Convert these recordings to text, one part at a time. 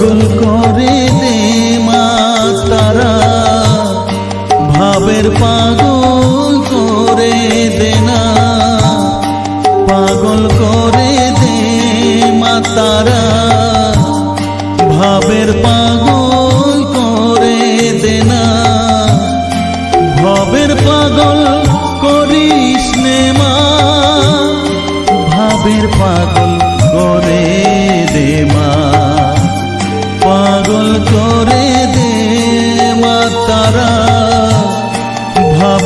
পাগল করে দে মা তারা ভাবের পাগল করে দে না। পাগল করে দে মা তারা ভাবের পাগল করে দে না। ভবের পাগল করিস নে মা। ভাবের পাগল করে দে মা।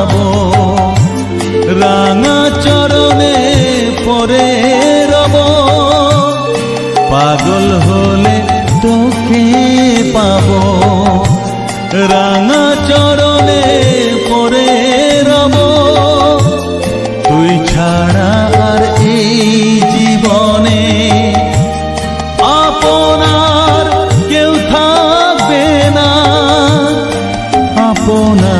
পাবো রাঙা চরণে পরে রব। পাগল হলে তোকে পাব। রাঙা চরণে পরে রব। তুই ছাড়া আর এই জীবনে আপনার কেউ থাকবে না। আপনার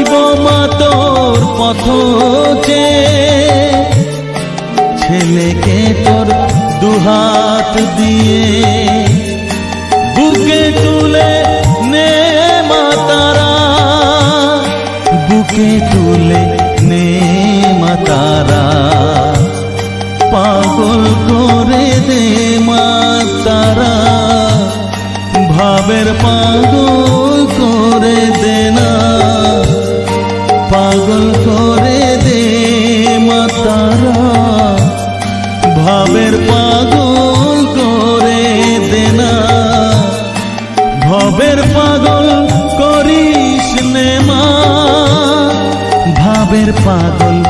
রইব মাতর পথ যে। ছেলেকে তোর দুহাত দিয়ে বুকে তুলে নে মাতারা বুকে তুলে নে মাতারা পাগল করে দে মাতারা ভাবের পাগল ভাবের পাগল করে দেনা। ভবের পাগল করিস মা। ভাবের পাগল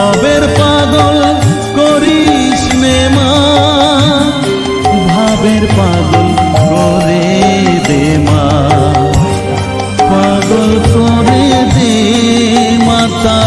ভাবের পাগল করিস মা ভাবের পাগল